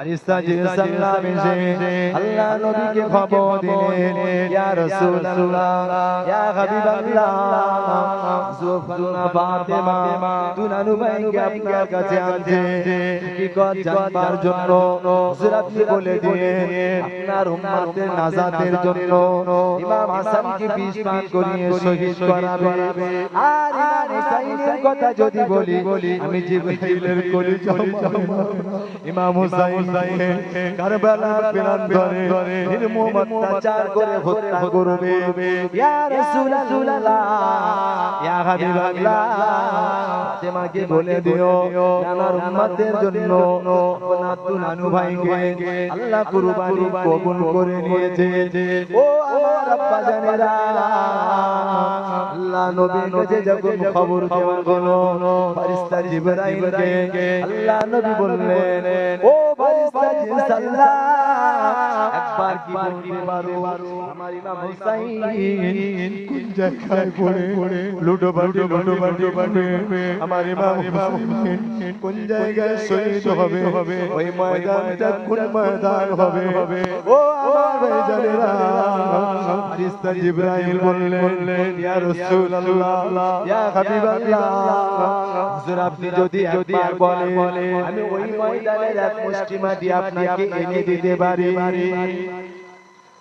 ফারিস্তা সাল্লাম এসে আল্লাহ নবীকে খবর দিলেন ইয়া রাসূলুল্লাহ ইয়া হাবিবাল্লাহ সুফান্না ফাতেমা দুনানু ভাইকে আপনার কাছে আনছে হকিকত জানবার জন্য? হুজুর আপনি বলে দিয়ে আপনার উম্মতের নাজাতের জন্য ইমাম হাসানকে বিষ পান করিয়ে শহীদ করাবে। আর ইমাম হুসাইনের কথা যদি বলি আমি জিবরাইলের কলি ইমাম হুসাইন কারবালার প্রান্তরে নির্মম অত্যাচার করে হত্যা করবে। ইয়া রাসূলুল্লাহ, ইয়া হাবিবাল্লাহ, ফাতেমাকে বলে দিও আমার উম্মতের জন্য আপনার দুনানু ভাইকে আল্লাহ কুরবানি কবুল করে নিয়েছে। ও আমার আব্বা জানেরা, আল্লাহ নবীর কাছে যখন খবর দেওয়া হলো ফারিস্তা জিবরাইলকে আল্লাহ নবী বললেন আমার ইমাম হুসাইন কোন জায়গায় পড়ে? লুটো বাটো লুটো বাটো বাটো আমার ইমাম হুসাইন কোন জায়গায় শহীদ হবে? ওই ময়দানটা কোন ময়দান হবে? ও আমার ভাইজানেরা ফারিস্তা জিবরাইল বললেন ইয়া রাসূলুল্লাহ ইয়া হাবিবাল্লাহ। হুজুর আপনি যদি বলে আমি ওই ময়দানের এক মুষ্টি মাটি আপনাকে এনে দিতে পারি।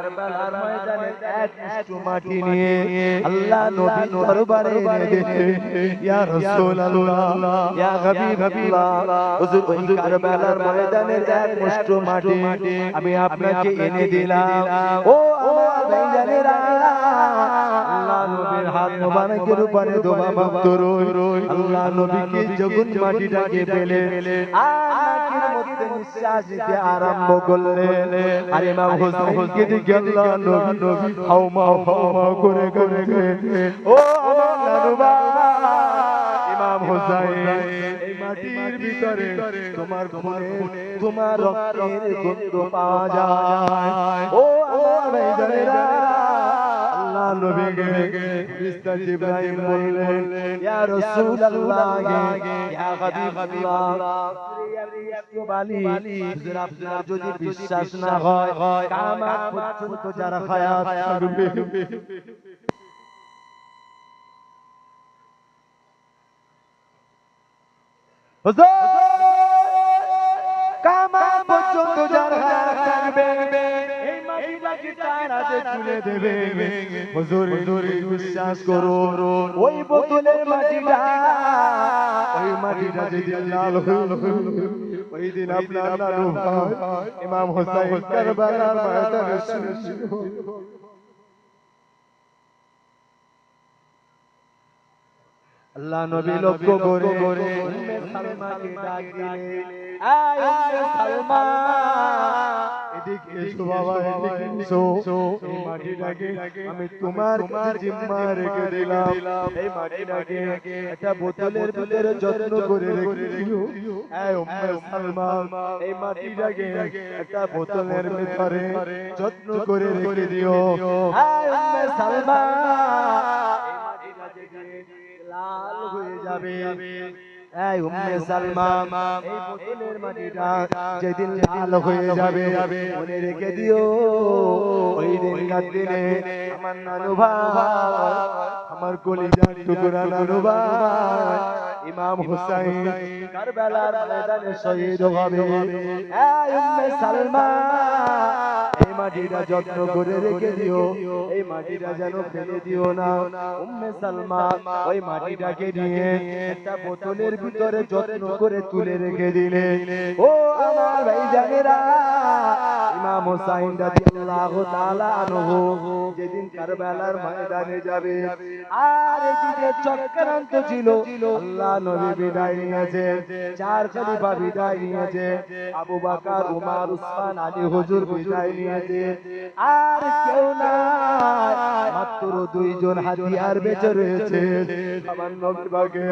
কারবালার ময়দানে এক মুষ্টি মাটি নিয়ে আল্লাহ নবী দরবারে এনে দিলেন ইয়া রাসূলুল্লাহ ইয়া হাবিবাল্লাহ হুজুর ওই কারবালার ময়দানের এক মুষ্টি মাটি আমি আপনাকে এনে দিলাম। ও আমার ভাইজানেরা আল্লাহ নবীর হাত মোবারকের উপরে দোয়া মাত্র রই। আল্লাহ নবীকে যখন মাটিটাকে পেলে। মধ্যে নিঃশ্বাস নিতে আরম্ভ করলেন আর ইমাম হোসেনকে দিকে আল্লাহ নবী নবী হাওমা হাওমা করে করে ও আমার নানুবা ইমাম হোসেন মাটির ভিতরে তোমার খুনে তোমার রক্তের গন্ধ পাওয়া যায় ও আমার ভাইজানেরা আল্লাহ নবীকে ফেরেশতা জিবরাইল বললেন ইয়া রাসূলুল্লাহ ইয়া হাবিবাল্লাহ হুজুর আপনার যদি বিশ্বাস না হয় কিয়ামত পর্যন্ত যারা হায়াত থাকবে হুজুর কামাল পর্যন্ত তুলে দেবে। হুজুর হুজুর বিশ্বাস করো ওই বোতলের মাটিটা ওই মাটিটা যেদিন লাল ওই দিন আপনার নানু ইমাম হোসেন কারবালার ময়দানে আল্লাহ নবী লক্ষ্য করে সালমাকে ডাক দিলেন আয় উম্মে সালমা এসো বাবা এসো এই মাটিটাকে আমি তোমার জিম্মা রেখে দিলাম। এই মাটিটাকে একটা বোতলের ভিতরে যত্ন করে রেখে দিও। উম্মে এই মাটিটাকে একটা বোতলের ভিতরে যত্ন করে রেখে দিও। আয় উম্মে সালমা এই মাটিটা থেকে লাল হয়ে যাবে। এই উম্মে সালমা এই বোতলের মাটিটা যেদিন লাল হয়ে যাবে মনে রেখে দিও ওই দিনকার দিনে আমার নানু ভাই আমার কলিজার টুকরা নানু ভাই ইমাম হুসাইন কারবালার ময়দানে শহীদ হবে। এই উম্মে সালমা, এই মাটিটা যত্ন করে রেখে দিও। এই মাটিটা যেন ফেলে দিও না। উম্মে সালমা, ওই মাটিটাকে নিয়ে একটা বোতলের ভিতরে যত্ন করে তুলে রেখে দিলে। ও আমার ভাই জানেরা ইমাম হোসাইন রাদিয়াল্লাহু তাআলা আনহু, যেদিন কারবালার যাবে। আর এদিকে বিদায় নিয়েছে, চার খলিফা বিদায় নিয়েছে, আবু বকর, উমর, উসমান, আলী হুজুর বিদায় নিয়েছে। আর কেউ নাই, মাত্র দুইজন হাতিয়ার বেঁচে রয়েছে। আমার নবী বাগে